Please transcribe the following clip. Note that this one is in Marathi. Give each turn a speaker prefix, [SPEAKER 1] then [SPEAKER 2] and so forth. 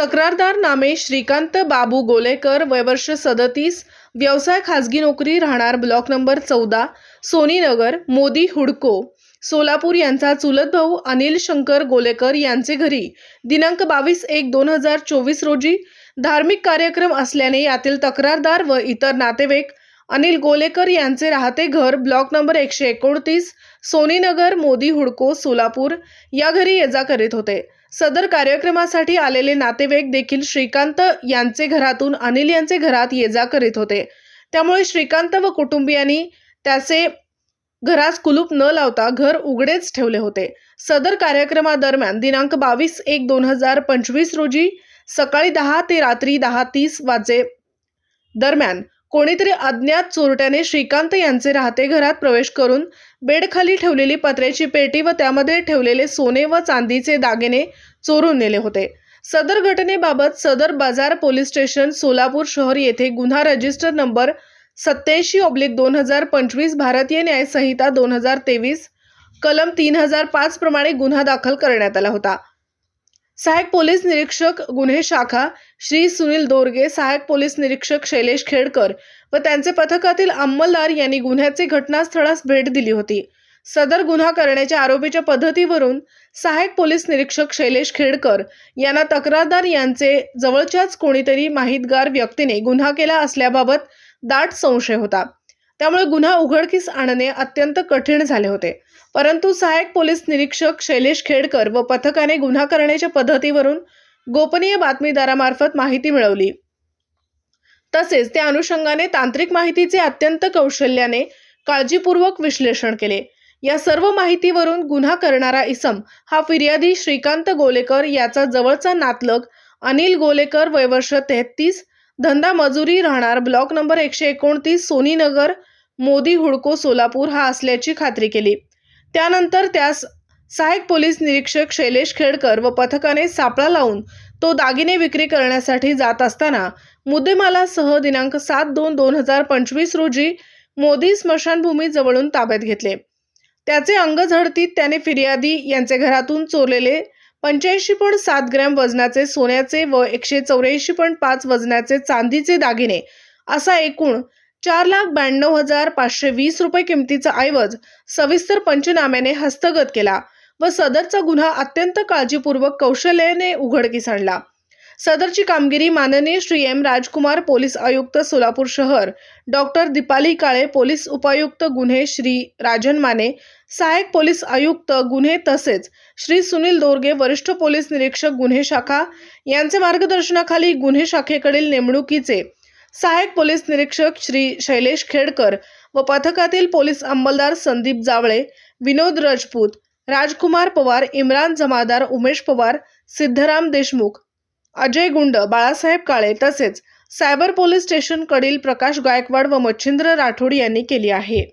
[SPEAKER 1] तक्रारदार नामे श्रीकांत बाबू गोलेकर वयवर्ष सदतीस व्यवसाय खाजगी नोकरी राहणार ब्लॉक नंबर चौदा सोनीनगर मोदी हुडको सोलापूर यांचा चुलत भाऊ अनिल शंकर गोलेकर यांचे घरी दिनांक बावीस एक दोन हजार चोवीस रोजी धार्मिक कार्यक्रम असल्याने यातील तक्रारदार व इतर नातेवाईक अनिल गोलेकर यांचे राहते घर ब्लॉक नंबर एकशे एकोणतीस सोनीनगर मोदी हुडको सोलापूर या घरी ये जा करीत होते. सदर कार्यक्रमासाठी आलेले नातेवाईक देखील श्रीकांत यांचे घरातून अनिल यांचे घरात ये जा करीत होते. त्यामुळे श्रीकांत व कुटुंबियांनी त्याचे घरास कुलूप न लावता घर उघडेच ठेवले होते. सदर कार्यक्रमादरम्यान दिनांक बावीस एक दोन हजार पंचवीस रोजी सकाळी दहा ते रात्री दहा तीस वाजे दरम्यान कोणीतरी अज्ञात चोरट्याने श्रीकांत यांचे राहते घरात प्रवेश करून बेडखाली ठेवलेली पत्र्याची पेटी व त्यामध्ये ठेवलेले सोने व चांदीचे दागिने चोरून नेले होते. सदर घटनेबाबत सदर बाजार पोलीस स्टेशन सोलापूर शहर येथे गुन्हा रजिस्टर नंबर सत्याऐंशी ऑब्लिक दोन हजार पंचवीस भारतीय न्यायसंहिता दोन हजार तेवीस कलम तीन हजार पाच प्रमाणे गुन्हा दाखल करण्यात आला होता. सहाय्यक पोलीस निरीक्षक गुन्हे शाखा श्री सुनील दोरगे सहाय्यक पोलीस निरीक्षक शैलेश खेडकर व त्यांचे पथकातील अंमलदार यांनी गुन्ह्याचे घटनास्थळास भेट दिली होती. सदर गुन्हा करण्याच्या आरोपीच्या पद्धतीवरून सहाय्यक पोलीस निरीक्षक शैलेश खेडकर यांना तक्रारदार यांचे जवळच्याच कोणीतरी माहितगार व्यक्तीने गुन्हा केला असल्याबाबत दाट संशय होता. त्यामुळे गुन्हा उघडकीस आणणे अत्यंत कठीण झाले होते. परंतु सहाय्यक पोलीस निरीक्षक शैलेश खेडकर व पथकाने गुन्हा करण्याच्या पद्धतीवरून गोपनीय बातमीदारामार्फत माहिती मिळवली. तसेच त्या अनुषंगाने तांत्रिक माहितीचे अत्यंत कौशल्याने काळजीपूर्वक विश्लेषण केले. या सर्व माहितीवरून गुन्हा करणारा इसम हा फिर्यादी श्रीकांत गोलेकर याचा जवळचा नातलग अनिल गोलेकर वयवर्ष तेहतीस धंदा मजुरी राहणार ब्लॉक नंबर एकशे एकोणतीस सोनीनगर मोदी हुडको सोलापूर हा असल्याची खात्री केली. त्यानंतर त्यास सहाय्यक पोलीस निरीक्षक शैलेश खेडकर व पथकाने सापळा लावून तो दागिने विक्री करण्यासाठी जात असताना मुद्देमालासह दिनांक सात दोन दोन हजार पंचवीस रोजी मोदी स्मशानभूमी जवळून ताब्यात घेतले. त्याचे अंग झडतीत त्याने फिर्यादी यांचे घरातून चोरलेले पंच्याऐंशी पॉईंट सात ग्रॅम वजनाचे सोन्याचे व एकशे चौऱ्याऐंशी पॉईंट पाच वजनाचे चांदीचे दागिने असा एकूण चार लाख ब्याण्णव हजार पाचशे वीस रुपये किमतीचा ऐवज सविस्तर पंचनाम्याने हस्तगत केला व सदरचा गुन्हा अत्यंत काळजीपूर्वक कौशल्याने उघडकीस आणला. सदरची कामगिरी माननीय श्री एम राजकुमार पोलीस आयुक्त सोलापूर शहर. डॉक्टर दीपाली काळे पोलीस उपायुक्त गुन्हे श्री राजन माने सहाय्यक पोलीस आयुक्त गुन्हे तसेच श्री सुनील दोरगे वरिष्ठ पोलीस निरीक्षक गुन्हे शाखा. यांचे मार्गदर्शनाखाली गुन्हे शाखेकडील नेमणुकीचे सहाय्यक पोलीस निरीक्षक श्री शैलेश खेडकर व पथकातील पोलीस अंमलदार संदीप जावळे विनोद राजपूत राजकुमार पवार इम्रान जमादार उमेश पवार सिद्धराम देशमुख अजय गुंड बाळासाहेब काळे तसेच सायबर पोलीस स्टेशनकडील प्रकाश गायकवाड व मच्छिंद्र राठोड यांनी केली आहे.